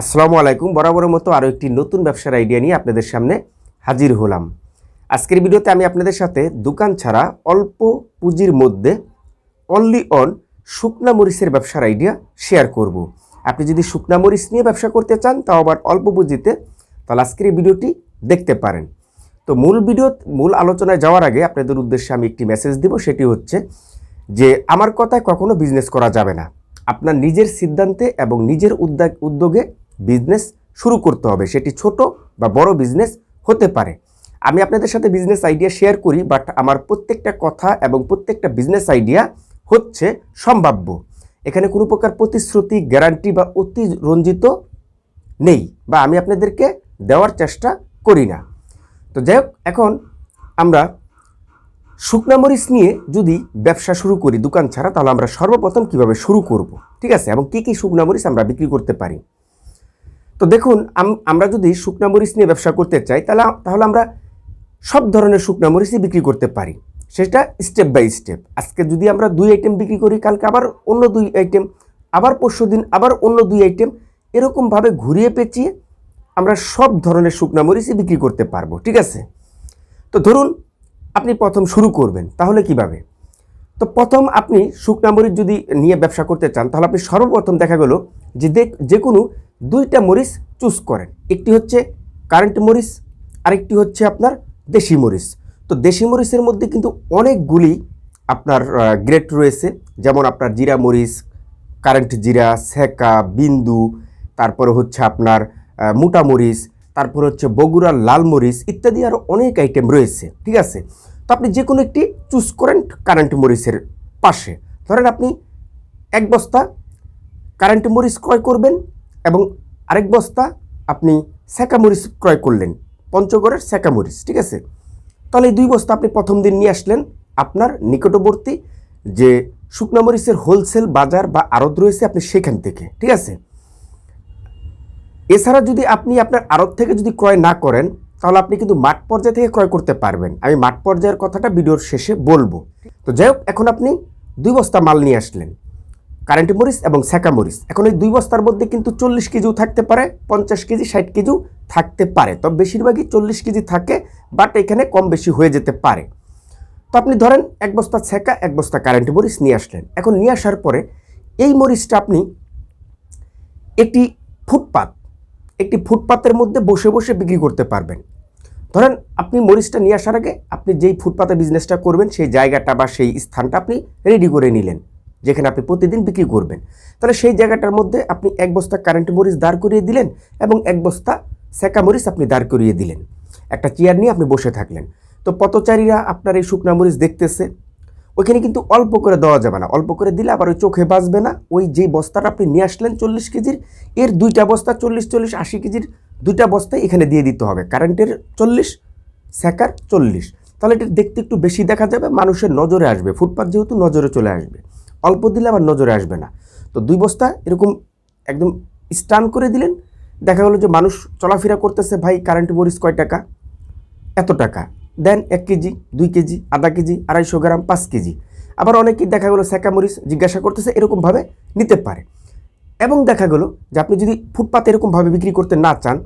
আসসালামু আলাইকুম। বরাবরের মতো আরও একটি নতুন ব্যবসার আইডিয়া নিয়ে আপনাদের সামনে হাজির হলাম। আজকের ভিডিওতে আমি আপনাদের সাথে দোকান ছাড়া অল্প পুঁজির মধ্যে অনলি অন শুকনা মরিচের ব্যবসার আইডিয়া শেয়ার করব। আপনি যদি শুকনা মরিচ নিয়ে ব্যবসা করতে চান, তাও আবার অল্প পুঁজিতে, তাহলে আজকের এই ভিডিওটি দেখতে পারেন। তো মূল ভিডিও, মূল আলোচনায় যাওয়ার আগে আপনাদের উদ্দেশ্যে আমি একটি মেসেজ দিব, সেটি হচ্ছে যে, আমার কথায় কখনো বিজনেস করা যাবে না। আপনার নিজের সিদ্ধান্তে এবং নিজের উদ্যোগ, উদ্যোগে বিজনেস শুরু করতে হবে। সেটি ছোট বা বড় বিজনেস হতে পারে। আমি আপনাদের সাথে বিজনেস আইডিয়া শেয়ার করি বাট আমার প্রত্যেকটা কথা এবং প্রত্যেকটা বিজনেস আইডিয়া হচ্ছে সম্ভাব্য। এখানে কোনো প্রকার প্রতিশ্রুতি গ্যারান্টি বা অতিরঞ্জিত নেই বা আমি আপনাদেরকে দেওয়ার চেষ্টা করি না। তো যাই হোক, এখন আমরা শুকনা মরিচ নিয়ে যদি ব্যবসা শুরু করি, দোকান ছাড়া, তাহলে আমরা সর্বপ্রথম কীভাবে শুরু করব? ঠিক আছে? এবং কী কী শুকনা মরিচ আমরা বিক্রি করতে পারি? তো দেখুন, আম- আমরা যদি শুকনা মরিচ নিয়ে ব্যবসা করতে চাই, তাহলে তাহলে আমরা সব ধরনের শুকনা মরিচই বিক্রি করতে পারি। সেটা স্টেপ বাই স্টেপ আজকে যদি আমরা দুই আইটেম বিক্রি করি, কালকে আবার অন্য দুই আইটেম আবার পরশু দিন আবার অন্য দুই আইটেম এরকমভাবে ঘুরিয়ে পেঁচিয়ে আমরা সব ধরনের শুকনা মরিচই বিক্রি করতে পারব, ঠিক আছে? তো ধরুন, আপনি প্রথম শুরু করবেন, তাহলে কীভাবে? তো প্রথম আপনি শুকনা মরিচ যদি নিয়ে ব্যবসা করতে চান, তাহলে আপনি সর্বপ্রথম দেখা গেল যে যে কোনো দুইটা মরিচ চুজ করেন। একটি হচ্ছে কারেন্ট মরিচ, আরেকটি হচ্ছে আপনার দেশি মরিচ। তো দেশি মরিচের মধ্যে কিন্তু অনেকগুলি আপনার গ্রেড রয়েছে। যেমন আপনার জিরা মরিচ কারেন্ট জিরা, সেকা, বিন্দু, তারপরে হচ্ছে আপনার মোটা মরিচ, তারপর হচ্ছে বগুড়ার লাল মরিচ ইত্যাদি আরও অনেক আইটেম রয়েছে, ঠিক আছে? তো আপনি যে কোনো একটি চুজ করেন কারেন্ট মরিচের পাশে। ধরেন আপনি এক বস্তা কারেন্ট মরিচ ক্রয় করবেন এবং আরেক বস্তা আপনি সেকা মরিচ ক্রয় করলেন, পঞ্চগড়ের সেকা মরিচ ঠিক আছে? তাহলে এই দুই বস্তা আপনি প্রথম দিন নিয়ে আসলেন আপনার নিকটবর্তী যে শুকনা মরিচের হোলসেল বাজার বা আড়ত রয়েছে আপনি সেখান থেকে, ঠিক আছে? এছাড়া যদি আপনি আপনার আড়ত থেকে যদি ক্রয় না করেন, তাহলে আপনি কিন্তু মাঠ পর্যায় থেকে ক্রয় করতে পারবেন। আমি মাঠ পর্যায়ের কথাটা ভিডিওর শেষে বলব। তো যাই হোক, এখন আপনি দুই বস্তা মাল নিয়ে আসলেন। কারেন্ট মরিচ এবং সেকা মরিচ। এখন এই দুই বস্তার মধ্যে কিন্তু চল্লিশ কেজিও থাকতে পারে, পঞ্চাশ কেজি, ষাট কেজিও থাকতে পারে। তবে বেশিরভাগই চল্লিশ কেজি থাকে বাট এখানে কম বেশি হয়ে যেতে পারে। তো আপনি ধরেন এক বস্তা সেকা এক বস্তা কারেন্ট মরিচ নিয়ে আসলেন। এখন নিয়ে আসার পরে এই মরিচটা আপনি একটি ফুটপাত, একটি ফুটপাতের মধ্যে বসে বসে বিক্রি করতে পারবেন। ধরেন আপনি মরিচটা নিয়ে আসার আগে আপনি যেই ফুটপাতে বিজনেসটা করবেন, সেই জায়গাটা বা সেই স্থানটা আপনি রেডি করে নিলেন। যেখানে আপনি প্রতিদিন বিক্রি করবেন। তাহলে সেই জায়গাটার মধ্যে আপনি এক বস্তা কারেন্ট মরিচ দাঁড় করিয়ে দিলেন এবং এক বস্তা সেকা মরিচ আপনি দাঁড় করিয়ে দিলেন। একটা চেয়ার নিয়ে আপনি বসে থাকলেন। তো পথচারীরা আপনার এই শুকনা মরিচ দেখতেছে। ওইখানে কিন্তু অল্প করে দেওয়া যাবে না। অল্প করে দিলে আবার ওই চোখে বাঁচবে না। ওই যে বস্তাটা আপনি নিয়ে আসলেন চল্লিশ কেজির, এর দুইটা বস্তা চল্লিশ চল্লিশ, আশি কেজির দুইটা বস্তায় এখানে দিয়ে দিতে হবে। কারেন্টের চল্লিশ স্যাকার চল্লিশ। তাহলে এটা দেখতে একটু বেশি দেখা যাবে। মানুষের নজরে আসবে। ফুটপাত যেহেতু নজরে চলে আসবে। অল্প দিলে আবার নজরে আসবে না। তো দুই বস্তা এরকম একদম স্টান করে দিলেন। দেখা গেলো যে মানুষ চলাফেরা করতেছে, ভাই কারেন্ট মরিচ কয় টাকা? এত টাকা। দেন এক কেজি, দুই কেজি, আধা কেজি, আড়াইশো গ্রাম, পাঁচ কেজি। আবার অনেকেই দেখা গেলো সেকা মরিচ জিজ্ঞাসা করতেছে, এরকমভাবে নিতে পারে। এবং দেখা গেলো যে আপনি যদি ফুটপাত এরকমভাবে বিক্রি করতে না চান,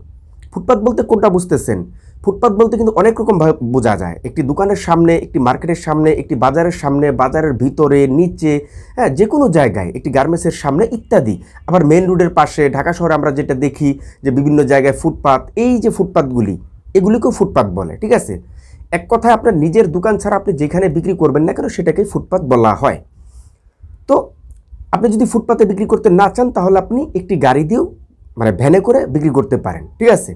ফুটপাত বলতে কোনটা বুঝতেছেন? ফুটপাত বলতে কিন্তু অনেক রকমভাবে বোঝা যায়। একটি দোকানের সামনে, একটি মার্কেটের সামনে, একটি বাজারের সামনে, বাজারের ভিতরে, নিচে হ্যাঁ যে কোনো জায়গায়, একটি গার্মেন্টসের সামনে ইত্যাদি। আবার মেন রোডের পাশে, ঢাকা শহরে আমরা যেটা দেখি যে বিভিন্ন জায়গায় ফুটপাত, এই যে ফুটপাতগুলি, এগুলিকেও ফুটপাত বলে, ঠিক আছে? এক কথায় আপনার নিজের দোকান ছাড়া আপনি যেখানে বিক্রি করবেন না কেন, সেটাকেই ফুটপাত বলা হয়। তো আপনি যদি ফুটপাতে বিক্রি করতে না চান, তাহলে আপনি একটি গাড়ি দিয়েও মানে ভ্যানে করে বিক্রি করতে পারেন, ঠিক আছে?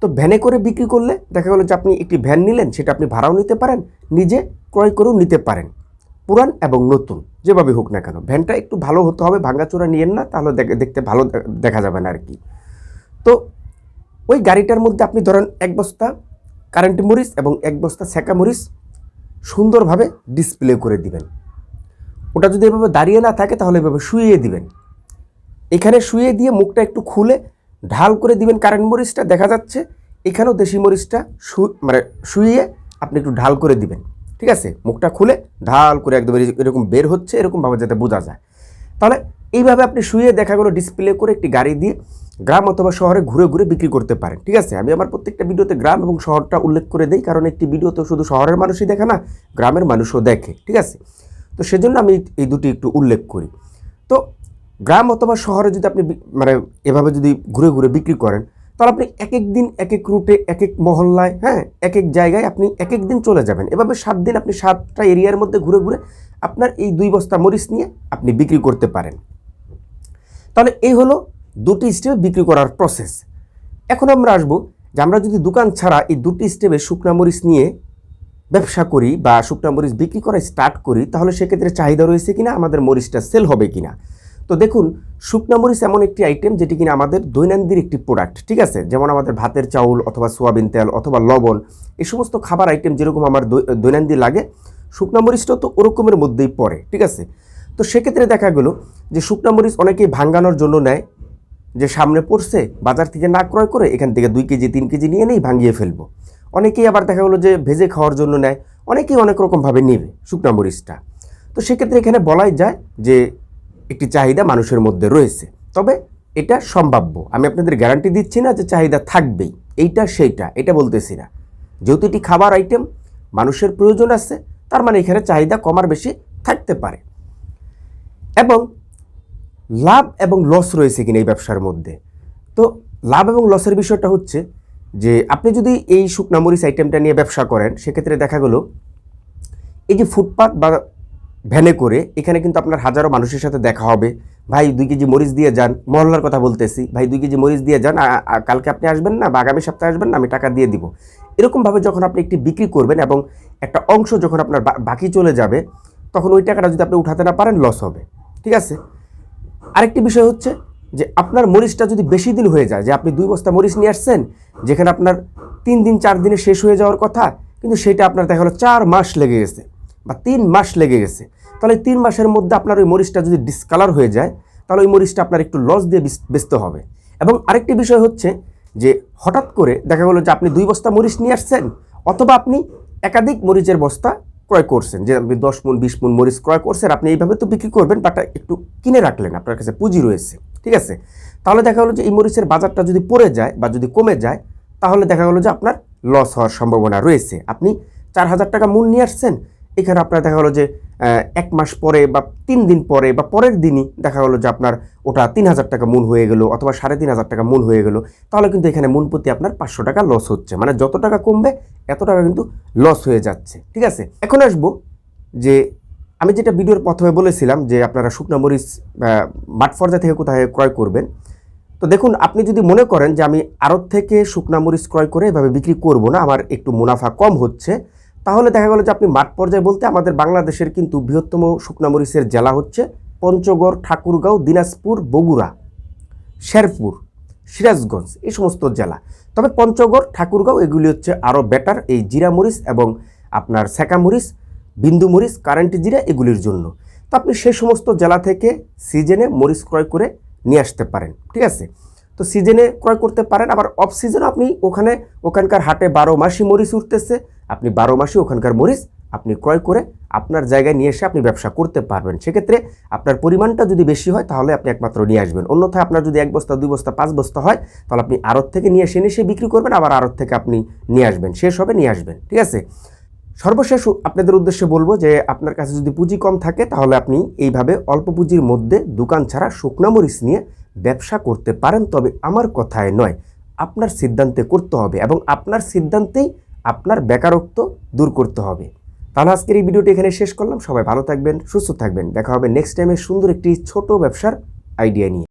তো ভ্যানে করে বিক্রি করলে দেখা গেলো যে আপনি একটি ভ্যান নিলেন, সেটা আপনি ভাড়াও নিতে পারেন, নিজে ক্রয় করেও নিতে পারেন। পুরান এবং নতুন, যেভাবে হোক না কেন। ভ্যানটা একটু ভালো হতে হবে ভাঙাচোরা নিয়েন না, তাহলে দেখ- দেখতে ভালো দেখা যাবে না আর কি তো ওই গাড়িটার মধ্যে আপনি ধরেন এক বস্তা কারেন্ট মরিচ এবং এক বস্তা সেকা মরিচ সুন্দরভাবে ডিসপ্লে করে দিবেন। ওটা যদি এভাবে দাঁড়িয়ে না থাকে, তাহলে এভাবে শুয়ে দিবেন। এখানে শুয়ে দিয়ে মুখটা একটু খুলে ঢাল করে দিবেন কারেন্ট মরিচটা, দেখা যাচ্ছে এখানেও দেশি মরিচটা শু মানে শুইয়ে আপনি একটু ঢাল করে দিবেন। ঠিক আছে? মুখটা খুলে ঢাল করে একদম এরকম- বের হচ্ছে এরকমভাবে যাতে বোঝা যায়। তাহলে এইভাবে আপনি শুয়ে দেখা গেলো ডিসপ্লে করে একটি গাড়ি দিয়ে গ্রাম অথবা শহরে ঘুরে ঘুরে বিক্রি করতে পারেন। ঠিক আছে? আমি আমার প্রত্যেকটা ভিডিওতে গ্রাম এবং শহরটা উল্লেখ করে দিই, কারণ একটি ভিডিও তো শুধু শহরের মানুষই দেখে না, গ্রামের মানুষও দেখে। ঠিক আছে? তো সেজন্য আমি এই দুটি একটু উল্লেখ করি। তো গ্রাম অথবা শহরে যদি আপনি মানে এভাবে যদি ঘুরে ঘুরে বিক্রি করেন, তাহলে আপনি এক এক দিন এক এক রুটে এক এক মহল্লায় হ্যাঁ এক এক জায়গায় আপনি এক এক দিন চলে যাবেন। এভাবে সাত দিন আপনি সাতটা এরিয়ার মধ্যে ঘুরে ঘুরে আপনার এই দুই বস্তা মরিচ নিয়ে আপনি বিক্রি করতে পারেন। তাহলে এই হলো দুটি স্টেপে বিক্রি করার প্রসেস এখন আমরা আসব যে আমরা যদি দোকান ছাড়া এই দুটি স্টেপে শুকনা মরিচ নিয়ে ব্যবসা করি বা শুকনা মরিচ বিক্রি করা স্টার্ট করি, তাহলে সেক্ষেত্রে চাহিদা রয়েছে কিনা, আমাদের মরিচটা সেল হবে কিনা? তো দেখুন, শুকনা মরিচ এমন একটি আইটেম যেটি কিনা আমাদের দৈনন্দিন একটি প্রোডাক্ট ঠিক আছে? যেমন আমাদের ভাতের চাউল অথবা সোয়াবিন তেল অথবা লবণ এই সমস্ত খাবার আইটেম যেরকম আমার দৈনন্দিন লাগে, শুকনা মরিচটাও তো ওরকমের মধ্যেই পড়ে, ঠিক আছে? তো সেক্ষেত্রে দেখা গেলো যে শুকনা মরিচ অনেকেই ভাঙ্গানোর জন্য নেয়, যে সামনে পড়ছে, বাজার থেকে না ক্রয় করে এখান থেকে দুই কেজি, তিন কেজি নিয়ে নেই ভাঙিয়ে ফেলব। অনেকেই আবার দেখা গেলো যে ভেজে খাওয়ার জন্য নেয়, অনেকেই অনেক রকমভাবে নেবে শুকনা মরিচটা। তো সেক্ষেত্রে এখানে বলাই যায় যে একটি চাহিদা মানুষের মধ্যে রয়েছে। তবে এটা সম্ভাব্য। আমি আপনাদের গ্যারান্টি দিচ্ছি না যে চাহিদা থাকবেই। এইটা সেইটা, এটা বলতেছি না। যেহেতু এটি খাবার আইটেম মানুষের প্রয়োজন আছে, তার মানে এখানে চাহিদা কমার বেশি থাকতে পারে। এবং লাভ এবং লস রয়েছে কিনা এই ব্যবসার মধ্যে। তো লাভ এবং লসের বিষয়টা হচ্ছে যে, আপনি যদি এই শুকনা মরিচ আইটেমটা নিয়ে ব্যবসা করেন, সেক্ষেত্রে দেখা গেলো এই যে ফুটপাত বা ভ্যানে করে এখানে কিন্তু আপনার হাজারো মানুষের সাথে দেখা হবে। ভাই, দুই কেজি মরিচ দিয়ে যান। মহল্লার কথা বলতেছি। ভাই, দুই কেজি মরিচ দিয়ে যান। কালকে আপনি আসবেন না? বা আগামী সপ্তাহে আসবেন না? আমি টাকা দিয়ে দিব। এরকমভাবে যখন আপনি একটি বিক্রি করবেন এবং একটা অংশ যখন আপনার বাকি চলে যাবে, তখন ওই টাকাটা যদি আপনি উঠাতে না পারেন লস হবে। ঠিক আছে? আরেকটি বিষয় হচ্ছে যে, আপনার মরিচটা যদি বেশি দিন হয়ে যায়, যে আপনি দুই বস্তা মরিচ নিয়ে আসছেন, যেখানে আপনার তিন দিন, চার দিনে শেষ হয়ে যাওয়ার কথা, কিন্তু সেটা আপনার দেখা হলো চার মাস লেগে গেছে বা তিন মাস লেগে গেছে। তাহলে তিন মাসের মধ্যে আপনার ওই মরিচটা যদি ডিসকালার হয়ে যায়, তাহলে ওই মরিচটা আপনার একটু লস দিয়ে বেচতে হবে। এবং আরেকটি বিষয় হচ্ছে যে, হঠাৎ করে দেখা গেলো যে আপনি দুই বস্তা মরিচ নিয়ে আসছেন, অথবা আপনি একাধিক মরিচের বস্তা ক্রয় করছেন। যে আপনি দশ মন, বিশ মন মরিচ ক্রয় করছেন, আপনি এইভাবে তো বিক্রি করবেন বাট একটু কিনে রাখলেন, আপনার কাছে পুঁজি রয়েছে। ঠিক আছে? তাহলে দেখা গেলো যে এই মরিচের বাজারটা যদি পড়ে যায় বা যদি কমে যায়, তাহলে দেখা গেলো যে আপনার লস হওয়ার সম্ভাবনা রয়েছে। আপনি চার হাজার টাকা মূল নিয়ে আসছেন এখানে আপনার দেখা গেলো যে এক মাস পরে বা তিন দিন পরে বা পরের দিনই দেখা গেলো যে আপনার ওটা তিন হাজার টাকা মূল হয়ে গেলো অথবা সাড়ে তিন হাজার টাকা মূল হয়ে গেলো তাহলে কিন্তু এখানে মূল প্রতি আপনার পাঁচশো টাকা লস হচ্ছে। মানে যত টাকা কমবে এত টাকা কিন্তু লস হয়ে যাচ্ছে। ঠিক আছে? এখন আসব যে আমি যেটা ভিডিওর প্রথমে বলেছিলাম যে আপনারা শুকনা মরিচ আহ, মাঠ পর্যায় থেকে কোথায় ক্রয় করবেন। তো দেখুন আপনি যদি মনে করেন যে আমি আড়ত থেকে শুকনা মরিচ ক্রয় করে এভাবে বিক্রি করব না আমার একটু মুনাফা কম হচ্ছে তাহলে দেখা গেল যে আপনি মাঠ পর্যায়ে বলতে আমাদের বাংলাদেশের কিন্তু বৃহত্তম শুকনা মরিচের জেলা হচ্ছে পঞ্চগড়, ঠাকুরগাঁও, দিনাজপুর, বগুড়া, শেরপুর, সিরাজগঞ্জ, এই সমস্ত জেলা। তবে পঞ্চগড়, ঠাকুরগাঁও, এগুলি হচ্ছে আরও বেটার এই জিরা মরিচ এবং আপনার সেকা মরিচ, বিন্দু মরিচ কারেন্ট জিরা এগুলির জন্য। তো আপনি সেই সমস্ত জেলা থেকে সিজনে মরিচ ক্রয় করে নিয়ে আসতে পারেন, ঠিক আছে? তো সিজনে ক্রয় করতে পারেন, আবার অফ সিজনে আপনি ওখানে, ওখানকার হাটে বারো মাসই মরিচ উঠতেছে। আপনি বারো মাসই ওখানকার মরিচ আপনি ক্রয় করে আপনার জায়গায় নিয়ে এসে আপনি ব্যবসা করতে পারবেন। সেক্ষেত্রে আপনার পরিমাণটা যদি বেশি হয়, তাহলে আপনি একমাত্র নিয়ে আসবেন। অন্যথায় আপনার যদি এক বস্তা, দুই বস্তা, পাঁচ বস্তা হয়, তাহলে আপনি আড়ত থেকে নিয়ে এসে এসে বিক্রি করবেন, আবার আড়ত থেকে আপনি নিয়ে আসবেন। শেষ হবে, নিয়ে আসবেন। ঠিক আছে? সর্বশেষ আপনাদের উদ্দেশ্যে বলব যে, আপনার কাছে যদি পুঁজি কম থাকে, তাহলে আপনি এইভাবে অল্প পুঁজির মধ্যে দোকান ছাড়া শুকনো মরিচ নিয়ে ব্যবসা করতে পারেন। তবে আমার কথায় নয়, আপনার সিদ্ধান্তে করতে হবে এবং আপনার সিদ্ধান্তেই আপনার বেকারত্ব দূর করতে হবে। তাহলে আজকের এই ভিডিওটি এখানে শেষ করলাম। সবাই ভালো থাকবেন, সুস্থ থাকবেন। দেখা হবে নেক্সট টাইমে সুন্দর একটি ছোট ব্যবসার আইডিয়া নিয়ে।